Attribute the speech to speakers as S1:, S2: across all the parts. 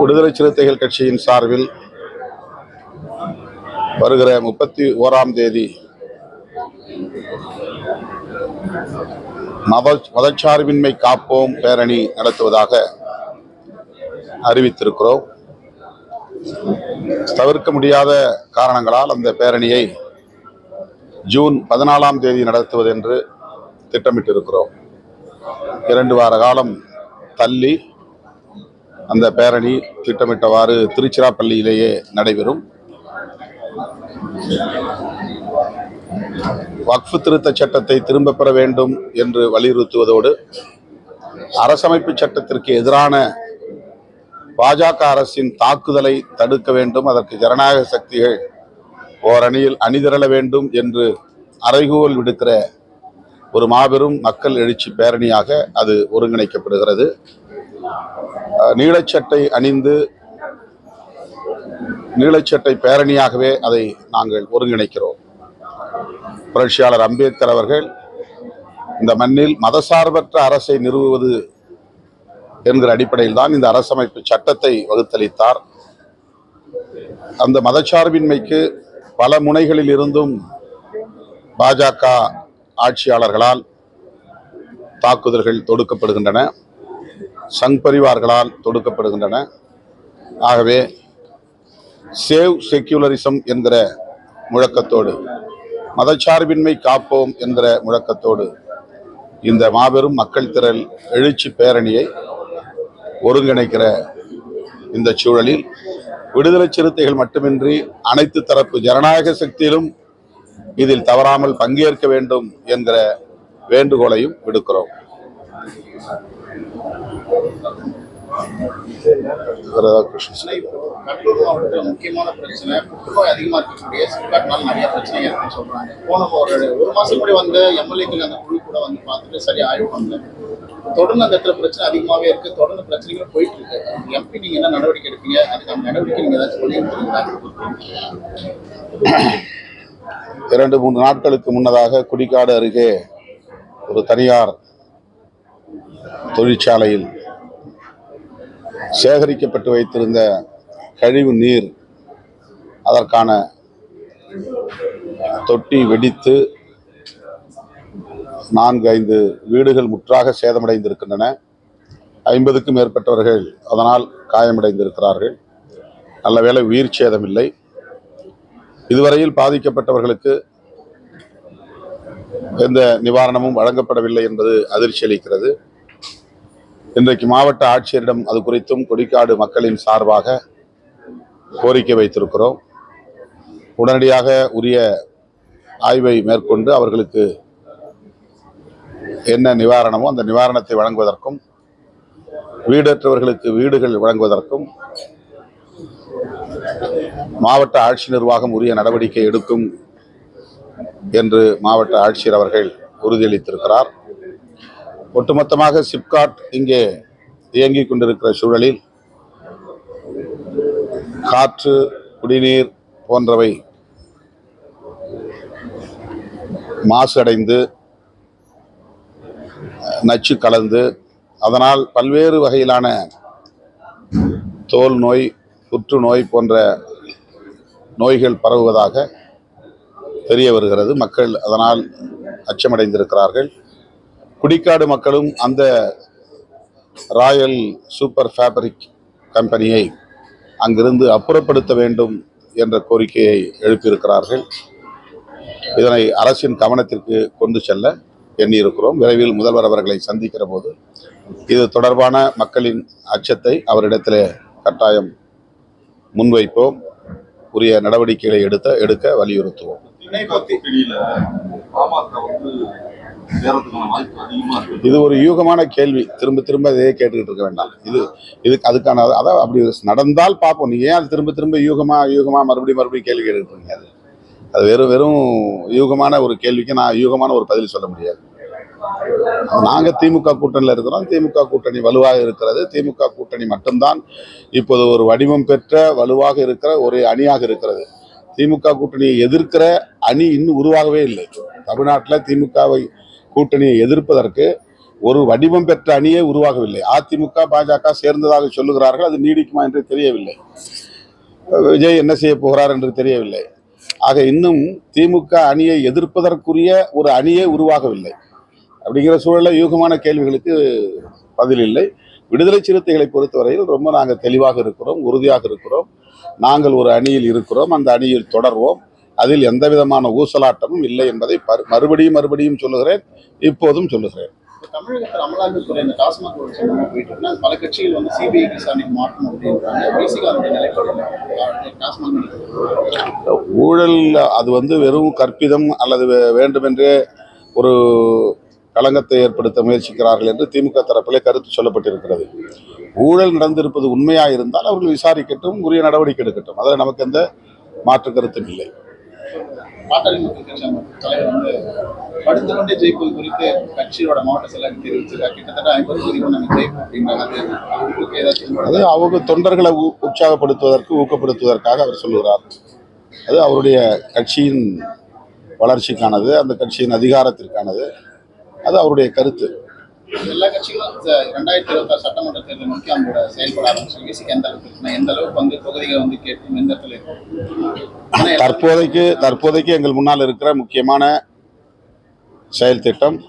S1: விடுதலை சிறுத்தைகள் கட்சியின் சார்பில் வருகிற முப்பத்தி ஓராம் தேதி மத மதச்சார்பின்மை காப்போம் பேரணி நடத்துவதாக அறிவித்திருக்கிறோம். தவிர்க்க முடியாத காரணங்களால் அந்த பேரணியை ஜூன் பதினாலாம் தேதி நடத்துவது என்று திட்டமிட்டிருக்கிறோம். இரண்டு வார காலம் தள்ளி அந்த பேரணி திட்டமிட்டவாறு திருச்சிராப்பள்ளியிலேயே நடைபெறும். வக்ஃபு திருத்த சட்டத்தை திரும்ப பெற வேண்டும் என்று வலியுறுத்துவதோடு அரசமைப்பு சட்டத்திற்கு எதிரான பாஜக அரசின் தாக்குதலை தடுக்க வேண்டும் அதற்கு ஜனநாயக சக்திகள் ஓரணியில் அணிதிரள வேண்டும் என்று அறைகூவல் விடுக்கிற ஒரு மாபெரும் மக்கள் எழுச்சி பேரணியாக அது ஒருங்கிணைக்கப்படுகிறது. நீளச்சட்டை நீலச்சட்டை அணிந்து நீலச்சட்டை பேரணியாகவே அதை நாங்கள் ஒருங்கிணைக்கிறோம். புரட்சியாளர் அம்பேத்கர் அவர்கள் இந்த மண்ணில் மதசார்பற்ற அரசை நிறுவுவது என்கிற அடிப்படையில் தான் இந்த அரசமைப்பு சட்டத்தை வகுத்தளித்தார். அந்த மதச்சார்பின்மைக்கு பல முனைகளில் இருந்தும் பாஜக ஆட்சியாளர்களால் தாக்குதல்கள் தொடுக்கப்படுகின்றன. சங் பரிவார்களால் தொடுக்கப்படுகின்றன. ஆகவே சேவ் செக்யூலரிசம் என்கிற முழக்கத்தோடு மதச்சார்பின்மை காப்போம் என்கிற முழக்கத்தோடு இந்த மாபெரும் மக்கள் திரள் எழுச்சி பேரணியை ஒருங்கிணைக்கிற இந்த சூழலில் விடுதலை சிறுத்தைகள் மட்டுமின்றி அனைத்து தரப்பு ஜனநாயக சக்தியிலும் இதில் தவறாமல் பங்கேற்க வேண்டும் என்கிற வேண்டுகோளையும் விடுக்கிறோம். வேற ஏதாவது questions?
S2: கடலூர் முக்கியமான பிரச்சனை புற்றுநோய் அதிகமாக இருக்கக்கூடிய சிப்காட்னால நிறைய பிரச்சனை இருக்குன்னு சொல்கிறாங்க போன ஒரு ஒரு மாதம் முன்னாடி வந்து எம்எல்ஏக்கள் அந்த குழு கூட வந்து பார்த்துட்டு சரி ஆய்வு பண்ணல தொடர்ந்து அந்த இடத்துல பிரச்சனை அதிகமாகவே இருக்குது தொடர்ந்து பிரச்சனைகள் போயிட்டு இருக்கு எம்பி நீங்கள் என்ன நடவடிக்கை எடுப்பீங்க அதுக்கான நடவடிக்கை நீங்க ஏதாச்சும் பண்ணியிருக்கீங்களா
S1: இரண்டு மூன்று நாட்களுக்கு முன்னதாக குடிக்காடு அருகே ஒரு தனியார் தொழிற்சாலையில் சேகரிக்கப்பட்டு வைத்திருந்த கழிவு நீர் அதற்கான தொட்டி வெடித்து நான்கு ஐந்து வீடுகள் முற்றாக சேதமடைந்திருக்கின்றன. ஐம்பதுக்கும் மேற்பட்டவர்கள் அதனால் காயமடைந்திருக்கிறார்கள். நல்ல வேளை உயிர் சேதம் இல்லை இதுவரையில் பாதிக்கப்பட்டவர்களுக்கு எந்த நிவாரணமும் வழங்கப்படவில்லை என்பது அதிர்ச்சி அளிக்கிறது. இன்றைக்கு மாவட்ட ஆட்சியரிடம் அது குறித்தும் கொடிக்காடு மக்களின் சார்பாக கோரிக்கை வைத்திருக்கிறோம். உடனடியாக உரிய ஆய்வை மேற்கொண்டு அவர்களுக்கு என்ன நிவாரணமோ அந்த நிவாரணத்தை வழங்குவதற்கும் வீடற்றவர்களுக்கு வீடுகள் வழங்குவதற்கும் மாவட்ட ஆட்சி நிர்வாகம் உரிய நடவடிக்கை எடுக்கும் என்று மாவட்ட ஆட்சியர் அவர்கள் உறுதியளித்திருக்கிறார். ஒட்டுமொத்தமாக சிப்காட் இங்கே இயங்கிக் கொண்டிருக்கிற சூழலில் காற்று குடிநீர் போன்றவை மாசு அடைந்து நச்சு கலந்து அதனால் பல்வேறு வகையிலான தோல் நோய் புற்றுநோய் போன்ற நோய்கள் பரவுவதாக தெரிய வருகிறது. மக்கள் அதனால் அச்சமடைந்திருக்கிறார்கள். குடிக்காடு மக்களும் அந்த ராயல் சூப்பர் ஃபேப்ரிக் கம்பெனியை அங்கிருந்து அப்புறப்படுத்த வேண்டும் என்ற கோரிக்கையை எழுப்பியிருக்கிறார்கள். இதனை அரசின் கவனத்திற்கு கொண்டு செல்ல எண்ணியிருக்கிறோம். விரைவில் முதல்வர் அவர்களை சந்திக்கிற போது இது தொடர்பான மக்களின் அச்சத்தை அவரிடத்திலே கட்டாயம் முன்வைப்போம். உரிய நடவடிக்கைகளை எடுத்த எடுக்க வலியுறுத்துவோம். இது ஒரு யூகமான கேள்வி. திரும்ப திரும்ப இதே கேட்டுக்கிட்டு இருக்க வேண்டாம். இது இதுக்கு அதுக்கான அதான் அப்படி நடந்தால் பார்ப்போம். நீங்க ஏன் அது திரும்ப திரும்ப யூகமா யூகமா மறுபடியும் மறுபடியும் கேள்வி கேட்டுக்கிட்டு இருக்கீங்க? அது அது வெறும் வெறும் யூகமான ஒரு கேள்விக்கு நான் யூகமான ஒரு பதில் சொல்ல முடியாது. நாங்கள் திமுக கூட்டணியில் இருக்கிறோம். திமுக கூட்டணி வலுவாக இருக்கிறது. திமுக கூட்டணி மட்டும்தான் இப்போது ஒரு வடிவம் பெற்ற வலுவாக இருக்கிற ஒரு அணியாக இருக்கிறது. திமுக கூட்டணியை எதிர்க்கிற அணி இன்னும் உருவாகவே இல்லை. தமிழ்நாட்டில் திமுகவை கூட்டணியை எதிர்ப்பதற்கு ஒரு வடிவம் பெற்ற அணியே உருவாகவில்லை. அதிமுக பாஜக சேர்ந்ததாக சொல்லுகிறார்கள் அது நீடிக்குமா என்று தெரியவில்லை. விஜய் என்ன செய்ய போகிறார் என்று தெரியவில்லை. ஆக இன்னும் திமுக அணியை எதிர்ப்பதற்குரிய ஒரு அணியே உருவாகவில்லை. அப்படிங்கிற சூழலில் யூகமான கேள்விகளுக்கு பதில் இல்லை. விடுதலை சிறுத்தைகளை பொறுத்தவரையில் ரொம்ப நாங்கள் தெளிவாக இருக்கிறோம் உறுதியாக இருக்கிறோம். நாங்கள் ஒரு அணியில் இருக்கிறோம் அந்த அணியில் தொடர்வோம். அதில் எந்த விதமான ஊசலாட்டமும் இல்லை என்பதை மறுபடியும் மறுபடியும் சொல்லுகிறேன் இப்போதும் சொல்லுகிறேன்.
S2: தமிழகத்தில் அமலாக்கத்துறை இந்த டாஸ்மாக் போயிட்டு பல கட்சிகள் வந்து சிபிஐ விசாரணைக்கு மாற்றணும் அப்படின்றாங்க.
S1: ஊழல் அது வந்து வெறும் கற்பிதம் அல்லது வேண்டுமென்றே ஒரு களங்கத்தை ஏற்படுத்த முயற்சிக்கிறார்கள் என்று திமுக தரப்பிலே கருத்து சொல்லப்பட்டிருக்கிறது. ஊழல் நடந்திருப்பது உண்மையாக இருந்தால் அவர்கள் விசாரிக்கட்டும் உரிய நடவடிக்கை எடுக்கட்டும். அதில் நமக்கு எந்த மாற்று கருத்தும் இல்லை.
S2: பாட்டாளி மக்கள் கட்சி தலைவர் வந்து படுத்து கொண்டே ஜெயிப்பது குறித்து கட்சியோட மாவட்ட செயலாளர் தெரிவிச்சிருக்காங்க கிட்டத்தட்ட ஐம்பது தொகுதிகள் நாங்கள் ஜெயிப்போம் அப்படின்றாங்க. அது ஏதாச்சும்
S1: அது அவங்க தொண்டர்களை உற்சாகப்படுத்துவதற்கு ஊக்கப்படுத்துவதற்காக அவர் சொல்லுகிறார். அது அவருடைய கட்சியின் வளர்ச்சிக்கானது அந்த கட்சியின் அதிகாரத்திற்கானது. அது அவருடைய கருத்து.
S2: எல்லா கட்சிகளும் ச- ரெண்டாயிரத்தி இருபத்தாறு சட்டமன்ற தேர்தலை நோக்கி அவங்களோட செயல்பட ஆரம்பிச்சு விசிக்கு எந்த அளவுக்கு இருக்குன்னா, எந்த அளவுக்கு வந்து தொகுதிகளை வந்து கேட்கும் எந்த இடத்துல இருக்கும்?
S1: தற்போதைக்கு தற்போதைக்கு எங்கள் முன்னால் இருக்கிற முக்கியமான செயல் திட்டம்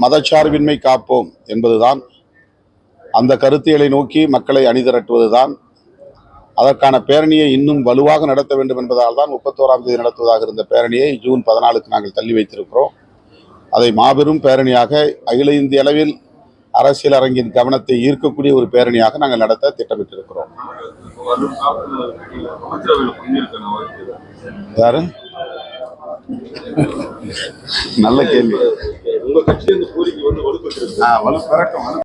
S1: மதச்சார்பின்மை காப்போம் என்பதுதான். அந்த கருத்தியலை நோக்கி மக்களை அணிதிரட்டுவதுதான். அதற்கான பேரணியை இன்னும் வலுவாக நடத்த வேண்டும் என்பதால் தான் முப்பத்தோராம் தேதி நடத்துவதாக இருந்த பேரணியை ஜூன் பதினாலுக்கு நாங்கள் தள்ளி வைத்திருக்கிறோம். அதை மாபெரும் பேரணியாக அகில இந்திய அளவில் அரசியல் அரங்கின் கவனத்தை ஈர்க்கக்கூடிய ஒரு பேரணியாக நாங்கள் நடத்த திட்டமிட்டிருக்கிறோம். யாரு? நல்ல கேள்வி.
S3: உங்க கட்சி அந்த கோரிக்கை வந்து வலுப்பட்டு
S1: வலுப்பெறட்டும்